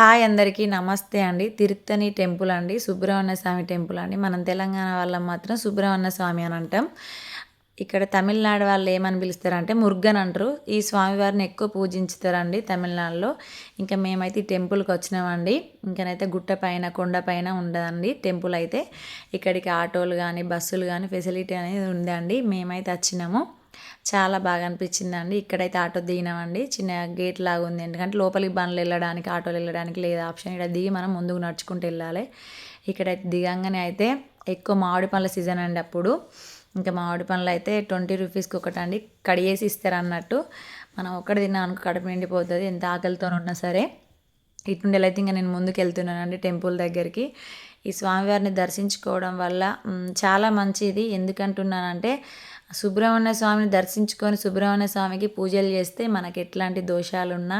Hi అందరికీ నమస్తే అండి. తిరుత్తని టెంపుల్ అండి. సుబ్రహ్మణ్య స్వామి టెంపుల్ అండి. మనం తెలంగాణ వాళ్ళం మాత్రం సుబ్రహ్మణ్య స్వామి అని అంటాం. ఇక్కడ తమిళనాడు వాళ్ళు ఏమని పిలుస్తారంటే మురుగన్ అంటారు. ఈ స్వామివారిని ఎక్కువ పూజించుతారండి తమిళనాడులో. ఇంకా మేమైతే ఈ టెంపుల్కి వచ్చినామండి. ఇంకనైతే గుట్ట పైన కొండ పైన ఉండదండి టెంపుల్ అయితే. ఇక్కడికి ఆటోలు కానీ బస్సులు కానీ ఫెసిలిటీ అనేది ఉందండి. మేమైతే వచ్చినాము. చాలా బాగా అనిపించిందండి. ఇక్కడైతే ఆటో దిగినామండి చిన్న గేట్ లాగా ఉంది. ఎందుకంటే లోపలికి బండ్లు వెళ్ళడానికి ఆటోలు వెళ్ళడానికి లేదు. ఆప్షన్ ఇక్కడ దిగి మనం ముందుకు నడుచుకుంటూ వెళ్ళాలి. ఇక్కడైతే దిగంగానే అయితే ఎక్కువ మామిడి పండ్ల సీజన్ అండి అప్పుడు. ఇంకా మామిడి పండ్లు అయితే ట్వంటీ రూపీస్కి ఒకటండి. కడిగేసి ఇస్తారు అన్నట్టు మనం ఒక్కటి తిన్నాం అనుకో కడుపు నిండిపోతుంది. ఎంత ఆకలితో ఉన్నా సరే. ఇటుండి అయితే ఇంకా నేను ముందుకు వెళ్తున్నానండి టెంపుల్ దగ్గరికి. ఈ స్వామివారిని దర్శించుకోవడం వల్ల చాలా మంచిది. ఎందుకంటున్నానంటే సుబ్రహ్మణ్య స్వామిని దర్శించుకొని సుబ్రహ్మణ్య స్వామికి పూజలు చేస్తే మనకి ఎట్లాంటి దోషాలున్నా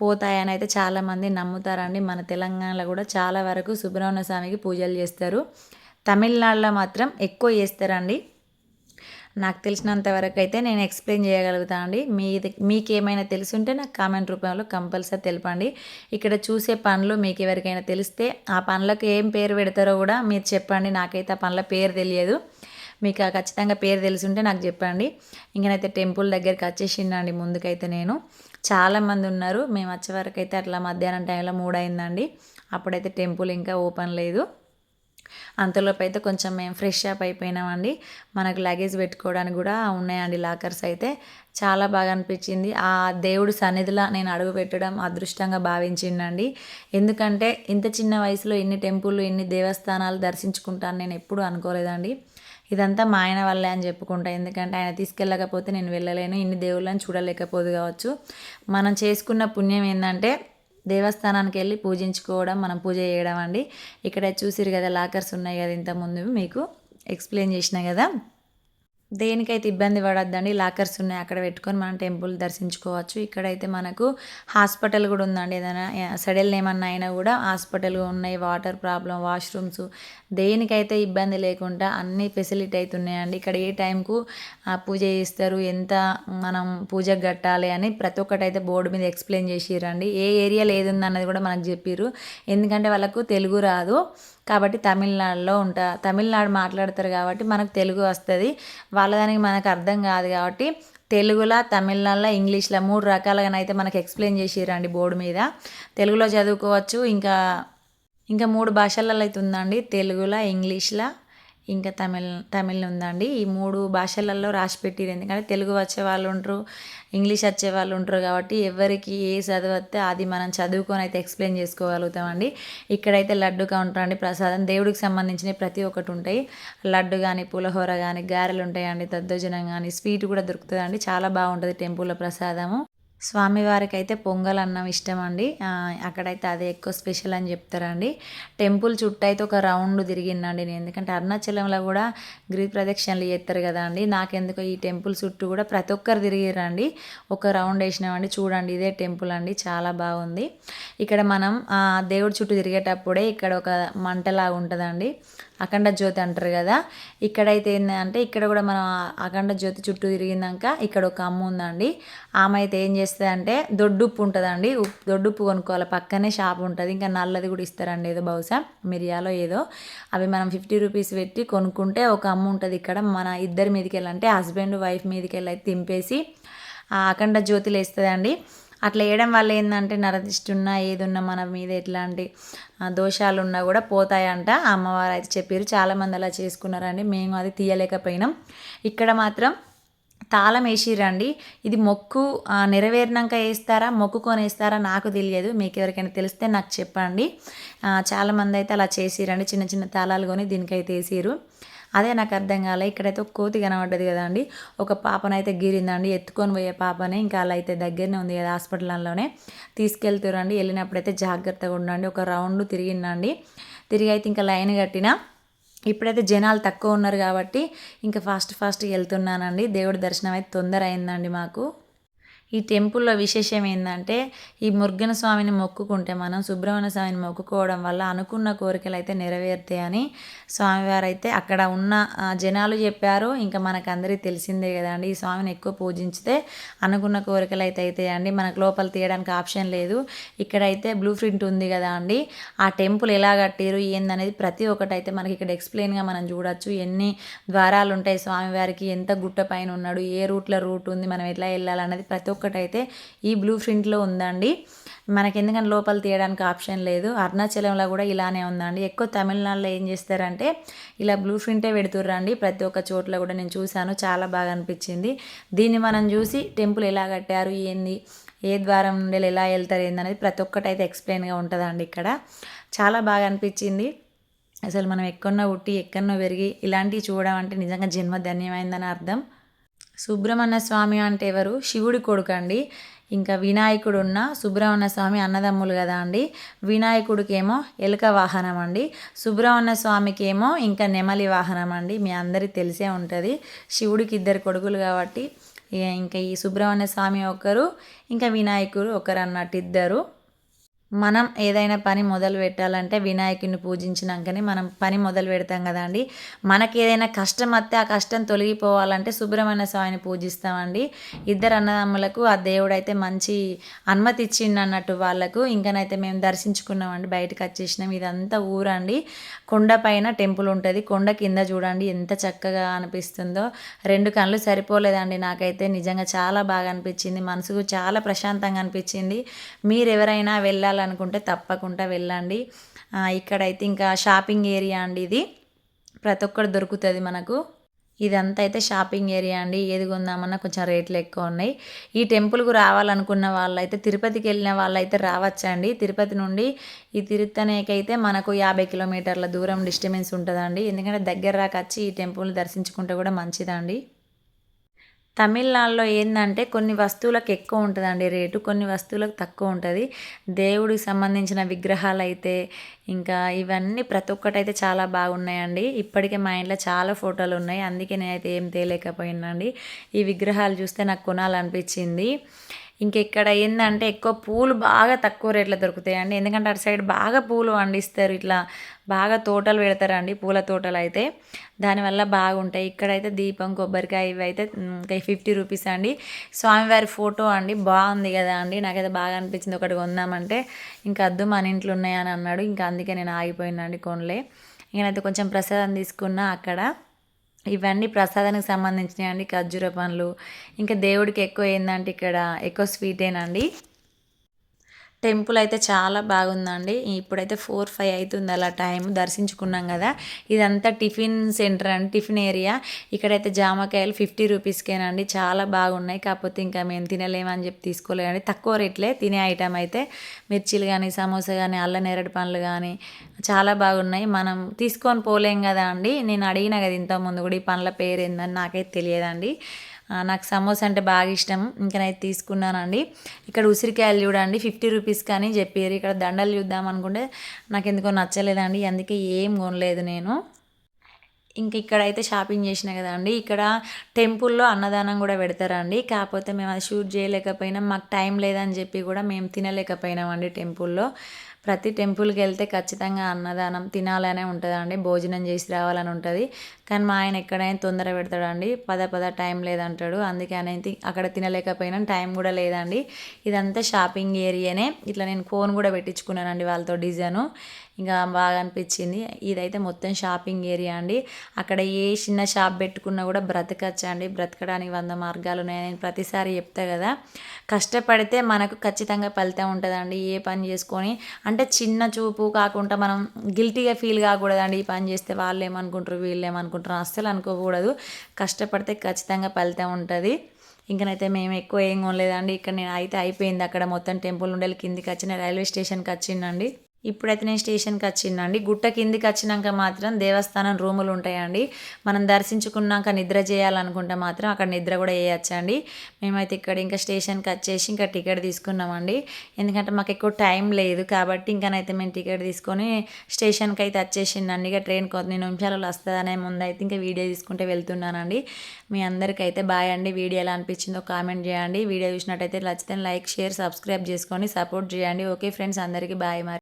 పోతాయని అయితే చాలామంది నమ్ముతారండి. మన తెలంగాణలో కూడా చాలా వరకు సుబ్రహ్మణ్య స్వామికి పూజలు చేస్తారు. తమిళనాడులో మాత్రం ఎక్కువ చేస్తారండి. నాకు తెలిసినంత వరకు అయితే నేను ఎక్స్ప్లెయిన్ చేయగలుగుతాను అండి. మీది మీకు ఏమైనా తెలుసుంటే నాకు కామెంట్ రూపంలో కంపల్సరీ తెలపండి. ఇక్కడ చూసే పనులు మీకు ఎవరికైనా తెలిస్తే ఆ పనులకు ఏం పేరు పెడతారో కూడా మీరు చెప్పండి. నాకైతే ఆ పనుల పేరు తెలియదు. మీకు ఖచ్చితంగా పేరు తెలుసుంటే నాకు చెప్పండి. ఇంకనైతే టెంపుల్ దగ్గరికి వచ్చేసిండండి ముందుకైతే నేను. చాలామంది ఉన్నారు. మేము వచ్చే వరకు అయితే అట్లా మధ్యాహ్నం టైంలో మూడు అయిందండి అప్పుడైతే టెంపుల్ ఇంకా ఓపెన్ లేదు. అంతలోపు అయితే కొంచెం మేము ఫ్రెష్ అప్ అయిపోయినామండి. మనకు లగేజ్ పెట్టుకోవడానికి కూడా ఉన్నాయండి లాకర్స్ అయితే. చాలా బాగా అనిపించింది. ఆ దేవుడు సన్నిధిలో నేను అడుగు పెట్టడం అదృష్టంగా భావించిండండి. ఎందుకంటే ఇంత చిన్న వయసులో ఎన్ని టెంపుల్ ఇన్ని దేవస్థానాలు దర్శించుకుంటాను నేను ఎప్పుడూ అనుకోలేదండి. ఇదంతా మా ఆయన వల్లే అని చెప్పుకుంటా. ఎందుకంటే ఆయన తీసుకెళ్ళకపోతే నేను వెళ్ళలేను. ఇన్ని దేవుళ్ళని చూడలేకపోదు కావచ్చు. మనం చేసుకున్న పుణ్యం ఏంటంటే దేవస్థానానికి వెళ్ళి పూజించుకోవడం మనం పూజ చేయడం అండి. ఇక్కడ చూసిరు కదా లాకర్స్ ఉన్నాయి కదా ఇంతకుముందు మీకు ఎక్స్ప్లెయిన్ చేసిన కదా. దేనికైతే ఇబ్బంది పడద్దండి లాకర్స్ ఉన్నాయి అక్కడ పెట్టుకొని మనం టెంపుల్ దర్శించుకోవచ్చు. ఇక్కడైతే మనకు హాస్పిటల్ కూడా ఉందండి. ఏదైనా సడల్ ఏమన్నా అయినా కూడా హాస్పిటల్ ఉన్నాయి వాటర్ ప్రాబ్లం వాష్రూమ్స్. దేనికైతే ఇబ్బంది లేకుండా అన్ని ఫెసిలిటీ అయితే ఉన్నాయండి. ఇక్కడ ఏ టైంకు పూజ చేస్తారు ఎంత మనం పూజకు కట్టాలి అని ప్రతి ఒక్కటి అయితే బోర్డు మీద ఎక్స్ప్లెయిన్ చేసిరండి ఏ ఏరియాలో ఏది ఉందన్నది కూడా మనకు చెప్పిర్రు. ఎందుకంటే వాళ్ళకు తెలుగు రాదు. కాబట్టి తమిళనాడులో ఉంటా తమిళనాడు మాట్లాడతారు కాబట్టి మనకు తెలుగు వస్తుంది. వాళ్ళ దానికి మనకు అర్థం కాదు కాబట్టి తెలుగులో తమిళనాడులో ఇంగ్లీష్లో మూడు రకాలుగానైతే మనకు ఎక్స్ప్లెయిన్ చేసిరండి బోర్డు మీద. తెలుగులో చదువుకోవచ్చు ఇంకా ఇంకా మూడు భాషలలో అయితే ఉందండి. తెలుగులో ఇంగ్లీష్లో ఇంకా తమిళ్ తమిళ్ ఉందండి ఈ మూడు భాషలలో రాసి పెట్టిరు ఎందుకంటే తెలుగు వచ్చే వాళ్ళు ఉంటారు ఇంగ్లీష్ వచ్చే వాళ్ళు ఉంటారు కాబట్టి ఎవరికి ఏ చదివితే అది మనం చదువుకొని అయితే ఎక్స్ప్లెయిన్ చేసుకోగలుగుతామండి. ఇక్కడైతే లడ్డు కౌంటర్ అండి ప్రసాదం. దేవుడికి సంబంధించిన ప్రతి ఒక్కటి ఉంటాయి లడ్డు కానీ పులహోర కానీ గారెలు ఉంటాయండి దద్దోజనం కానీ స్వీట్ కూడా దొరుకుతుందండి. చాలా బాగుంటుంది టెంపుల్లో ప్రసాదము. స్వామివారికి అయితే పొంగల్ అన్నం ఇష్టం అండి అక్కడైతే అదే ఎక్కువ స్పెషల్ అని చెప్తారండి. టెంపుల్ చుట్టూ అయితే ఒక రౌండ్ తిరిగిందండి నేను. ఎందుకంటే అరుణాచలంలో కూడా గిరి ప్రదక్షిణలు చేస్తారు కదా అండి. నాకెందుకో ఈ టెంపుల్ చుట్టూ కూడా ప్రతి ఒక్కరు తిరిగిరండి ఒక రౌండ్ వేసినామండి. చూడండి ఇదే టెంపుల్ అండి. చాలా బాగుంది. ఇక్కడ మనం దేవుడి చుట్టూ తిరిగేటప్పుడే ఇక్కడ ఒక మంటలాగా ఉంటుందండి. అఖండ జ్యోతి అంటారు కదా. ఇక్కడైతే ఏంటంటే ఇక్కడ కూడా మనం అఖండ జ్యోతి చుట్టూ తిరిగినాక ఇక్కడ ఒక అమ్మ ఉందండి. ఆమె అయితే ఏం చేస్తుంది అంటే దొడ్డుప్పు ఉంటుందండి. ఉప్పు దొడ్డుప్పు కొనుక్కోవాలి. పక్కనే షాప్ ఉంటుంది. ఇంకా నల్లది కూడా ఇస్తారండి ఏదో బహుశా మిరియాలో ఏదో. అవి మనం ఫిఫ్టీ రూపీస్ పెట్టి కొనుక్కుంటే ఒక అమ్మ ఉంటుంది ఇక్కడ. మన ఇద్దరి మీదకి వెళ్ళంటే హస్బెండ్ వైఫ్ మీదకి వెళ్ళి అయితే తింపేసి ఆ అఖండ జ్యోతిలు వేస్తుందండి అట్లా వేయడం వల్ల ఏంటంటే నరదిష్టున్నా ఏదున్నా మన మీద ఎట్లాంటి దోషాలు ఉన్నా కూడా పోతాయంట. అమ్మవారు అయితే చెప్పారు చాలామంది అలా చేసుకున్నారండి. మేము అది తీయలేకపోయినాం. ఇక్కడ మాత్రం తాళం వేసిరండి ఇది మొక్కు నెరవేరినాక వేస్తారా మొక్కుకొని వేస్తారా నాకు తెలియదు. మీకు ఎవరికైనా తెలిస్తే నాకు చెప్పండి. చాలామంది అయితే అలా చేసిరండి చిన్న చిన్న తాళాలు కొని దీనికైతే వేసిరు అదే నాకు అర్థం కాలే. ఇక్కడైతే ఒక కోతి కనబడ్డది కదండి. ఒక పాపనైతే గీరిందండి. ఎత్తుకొని పోయే పాపనే ఇంకా అలా అయితే దగ్గరనే ఉంది కదా హాస్పిటల్లోనే. తీసుకెళ్తారండి. వెళ్ళినప్పుడైతే జాగ్రత్తగా ఉండండి. ఒక రౌండ్ తిరిగిందండి. తిరిగి అయితే ఇంకా లైన్ కట్టిన. ఇప్పుడైతే జనాలు తక్కువ ఉన్నారు కాబట్టి ఇంకా ఫాస్ట్ ఫాస్ట్ వెళ్తున్నానండి. దేవుడి దర్శనం అయితే తొందర అయిందండి మాకు. ఈ టెంపుల్లో విశేషం ఏంటంటే ఈ మురుగన స్వామిని మొక్కుకుంటే మనం సుబ్రహ్మణ్య స్వామిని మొక్కుకోవడం వల్ల అనుకున్న కోరికలు అయితే నెరవేరుతాయని స్వామివారు అయితే అక్కడ ఉన్న జనాలు చెప్పారు. ఇంకా మనకందరికీ తెలిసిందే కదండి ఈ స్వామిని ఎక్కువ పూజించితే అనుకున్న కోరికలు అయితే అవుతాయండి మనకు లోపల తీయడానికి ఆప్షన్ లేదు. ఇక్కడైతే బ్లూ ప్రింట్ ఉంది కదా అండి. ఆ టెంపుల్ ఎలా కట్టారు ఏందనేది ప్రతి ఒక్కటి అయితే మనకి ఇక్కడ ఎక్స్ప్లెయిన్గా మనం చూడొచ్చు. ఎన్ని ద్వారాలు ఉంటాయి స్వామివారికి ఎంత గుట్ట పైన ఉన్నాడు ఏ రూట్లో రూట్ ఉంది మనం ఎట్లా వెళ్ళాలన్నది ప్రతి ఒక్క ఒక్కటైతే ఈ బ్లూ ప్రింట్లో ఉందండి. మనకి ఎందుకంటే లోపల తీయడానికి ఆప్షన్ లేదు. అరుణాచలంలో కూడా ఇలానే ఉందండి. ఎక్కువ తమిళనాడులో ఏం చేస్తారంటే ఇలా బ్లూ ప్రింటే పెడుతుర్రండి. ప్రతి ఒక్క చోట్ల కూడా నేను చూశాను. చాలా బాగా అనిపించింది. దీన్ని మనం చూసి టెంపుల్ ఎలా కట్టారు ఏంది ఏ ద్వారం నుండి ఎలా వెళ్తారు ఏందనేది ప్రతి ఒక్కటి అయితే ఎక్స్ప్లెయిన్గా ఉంటుందండి ఇక్కడ. చాలా బాగా అనిపించింది. అసలు మనం ఎక్కడో పుట్టి ఎక్కడో పెరిగి ఇలాంటివి చూడడం అంటే నిజంగా జన్మ ధన్యమైందని అర్థం. సుబ్రహ్మణ్య స్వామి అంటే ఎవరు? శివుడి కొడుకు అండి. ఇంకా వినాయకుడు ఉన్న సుబ్రహ్మణ్య స్వామి అన్నదమ్ములు కదా అండి. వినాయకుడికేమో ఎలుక వాహనం అండి. సుబ్రహ్మణ్య స్వామికి ఏమో ఇంకా నెమలి వాహనం అండి. మీ అందరికీ తెలిసే ఉంటుంది. శివుడికి ఇద్దరు కొడుకులు కాబట్టి ఇంకా ఈ సుబ్రహ్మణ్య స్వామి ఒకరు ఇంకా వినాయకుడు ఒకరు అన్నట్టు ఇద్దరు. మనం ఏదైనా పని మొదలు పెట్టాలంటే వినాయకుడిని పూజించినాకనే మనం పని మొదలు పెడతాం కదండి మనకి ఏదైనా కష్టం వస్తే ఆ కష్టం తొలగిపోవాలంటే సుబ్రహ్మణ్య స్వామిని పూజిస్తామండి. ఇద్దరు అన్నదమ్ములకు ఆ దేవుడు అయితే మంచి అనుమతి ఇచ్చిండు అన్నట్టు వాళ్ళకు ఇంకనైతే మేము దర్శించుకున్నామండి. బయటకు వచ్చేసినాం. ఇదంతా ఊరండి. కొండ పైన టెంపుల్ ఉంటుంది. కొండ కింద చూడండి ఎంత చక్కగా అనిపిస్తుందో. రెండు కళ్ళు సరిపోలేదండి. నాకైతే నిజంగా చాలా బాగా అనిపించింది. మనసుకు చాలా ప్రశాంతంగా అనిపించింది. మీరు ఎవరైనా వెళ్ళాలనుకుంటే తప్పకుండా వెళ్ళండి. ఇక్కడైతే ఇంకా షాపింగ్ ఏరియా అండి ఇది. ప్రతి ఒక్కటి దొరుకుతుంది మనకు. ఇదంతా అయితే షాపింగ్ ఏరియా అండి. ఏది కొందామన్నా కొంచెం రేట్లు ఎక్కువ ఉన్నాయి. ఈ టెంపుల్కు రావాలనుకున్న వాళ్ళైతే తిరుపతికి వెళ్ళిన వాళ్ళైతే రావచ్చండి. తిరుపతి నుండి ఈ తిరుత్తనేకైతే మనకు యాభై కిలోమీటర్ల దూరం డిస్టెన్స్ ఉంటుందండి. ఎందుకంటే దగ్గర రాకొచ్చి ఈ టెంపుల్ని దర్శించుకుంటే కూడా మంచిదండి. తమిళనాడులో ఏంటంటే కొన్ని వస్తువులకు ఎక్కువ ఉంటుందండి రేటు కొన్ని వస్తువులకు తక్కువ ఉంటుంది. దేవుడికి సంబంధించిన విగ్రహాలు అయితే ఇంకా ఇవన్నీ ప్రతి ఒక్కటి అయితే చాలా బాగున్నాయండి. ఇప్పటికే మా ఇంట్లో చాలా ఫోటోలు ఉన్నాయి. అందుకే నేనైతే ఏం తేలేకపోయినండి ఈ విగ్రహాలు చూస్తే నాకు కొనాలనిపించింది. ఇంకెక్కడ ఏంటంటే ఎక్కువ పూలు బాగా తక్కువ రేట్లో దొరుకుతాయండి. ఎందుకంటే అటు సైడ్ బాగా పూలు పండిస్తారు ఇట్లా. బాగా తోటలు పెడతారండి పూల తోటలు అయితే. దానివల్ల బాగుంటాయి. ఇక్కడైతే దీపం కొబ్బరికాయ ఇవి అయితే ఫిఫ్టీ రూపీస్ అండి. స్వామివారి ఫోటో అండి. బాగుంది కదా అండి. నాకైతే బాగా అనిపించింది. ఒకటి కొందామంటే ఇంకా అద్దు మన ఇంట్లో ఉన్నాయని అన్నాడు. ఇంకా అందుకే నేను ఆగిపోయినండి కొనలే. నేనైతే కొంచెం ప్రసాదం తీసుకున్నా అక్కడ. ఇవన్నీ ప్రసాదానికి సంబంధించినవి అండి ఖర్జూర పండ్లు. ఇంకా దేవుడికి ఎక్కువ ఏంటంటే ఇక్కడ ఎక్కువ స్వీటేనండి టెంపుల్ అయితే చాలా బాగుందండి. ఇప్పుడైతే ఫోర్ ఫైవ్ అవుతుంది అలా టైం దర్శించుకున్నాం కదా. ఇదంతా టిఫిన్ సెంటర్ అండి టిఫిన్ ఏరియా. ఇక్కడైతే జామకాయలు ఫిఫ్టీ రూపీస్కేనండి. చాలా బాగున్నాయి. కాకపోతే ఇంకా మేము తినలేమని చెప్పి తీసుకోలేదండి. తక్కువ రేట్లే తినే ఐటమ్ అయితే. మిర్చీలు కానీ సమోసా కానీ అల్ల నేరేడు పండ్లు కానీ చాలా బాగున్నాయి. మనం తీసుకొని పోలేం కదా అండి. నేను అడిగిన కదా ఇంతకుముందు కూడా ఈ పండ్ల పేరు ఏందని నాకైతే తెలియదండి. నాకు సమోసా అంటే బాగా ఇష్టం. ఇంకా నేను తీసుకున్నానండి. ఇక్కడ ఉసిరికాయలు చూడండి ఫిఫ్టీ రూపీస్ కానీ చెప్పారు. ఇక్కడ దండలు చూద్దాం అనుకుంటే నాకు ఎందుకో నచ్చలేదండి. అందుకే ఏం కొనలేదు నేను. ఇంక ఇక్కడైతే షాపింగ్ చేసిన కదండి ఇక్కడ టెంపుల్లో అన్నదానం కూడా పెడతారండి. కాకపోతే మేము అది షూట్ చేయలేకపోయినాం. మాకు టైం లేదని చెప్పి కూడా మేము తినలేకపోయినామండి టెంపుల్లో ప్రతి టెంపుల్కి వెళ్తే ఖచ్చితంగా అన్నదానం తినాలనే ఉంటుందండి. భోజనం చేసి రావాలని ఉంటుంది. కానీ మా ఆయన ఎక్కడైనా తొందర పెడతాడండి. పద పద టైం లేదంటాడు. అందుకే అనేది అక్కడ తినలేకపోయినా టైం కూడా లేదండి. ఇదంతా షాపింగ్ ఏరియానే. ఇట్లా నేను ఫోన్ కూడా పెట్టించుకున్నానండి వాళ్ళతో డిజైను. ఇంకా బాగా అనిపించింది. ఇదైతే మొత్తం షాపింగ్ ఏరియా అండి. అక్కడ ఏ చిన్న షాప్ పెట్టుకున్నా కూడా బ్రతకచ్చు అండి బ్రతకడానికి వంద మార్గాలు ఉన్నాయి నేను ప్రతిసారి చెప్తా కదా. కష్టపడితే మనకు ఖచ్చితంగా ఫలితం ఉంటుందండి ఏ పని చేసుకొని. అంటే చిన్న చూపు కాకుండా మనం గిల్టీగా ఫీల్ కాకూడదండి ఈ పని చేస్తే. వాళ్ళు ఏమనుకుంటారు వీళ్ళు ఏమనుకుంటారు అస్సలు అనుకోకూడదు. కష్టపడితే ఖచ్చితంగా ఫలితం ఉంటుంది. ఇంకనైతే మేము ఎక్కువ ఏం కొనలేదండి. ఇక్కడ నేను అయితే అయిపోయింది. అక్కడ మొత్తం టెంపుల్ ఉండేది కిందికి వచ్చిన రైల్వే స్టేషన్కి వచ్చిందండి. ఇప్పుడైతే నేను స్టేషన్కి వచ్చిందండి. గుట్ట కిందికి వచ్చినాక మాత్రం దేవస్థానం రూములు ఉంటాయండి. మనం దర్శించుకున్నాక నిద్ర చేయాలనుకుంటే మాత్రం అక్కడ నిద్ర కూడా వేయచ్చండి. మేమైతే ఇక్కడ ఇంకా స్టేషన్కి వచ్చేసి ఇంకా టికెట్ తీసుకున్నామండి. ఎందుకంటే మాకు ఎక్కువ టైం లేదు కాబట్టి ఇంకనైతే మేము టికెట్ తీసుకొని స్టేషన్కి అయితే వచ్చేసిందండి. ఇక ట్రైన్ కొన్ని నిమిషాలలో వస్తుందనే ముందు అయితే ఇంకా వీడియో తీసుకుంటే వెళ్తున్నానండి. మీ అందరికైతే బాయ్ అండి. వీడియో ఎలా అనిపించిందో కామెంట్ చేయండి. వీడియో చూసినట్టయితే నచ్చితే లైక్ షేర్ సబ్స్క్రైబ్ చేసుకొని సపోర్ట్ చేయండి. ఓకే ఫ్రెండ్స్ అందరికీ బాయ్ మరి.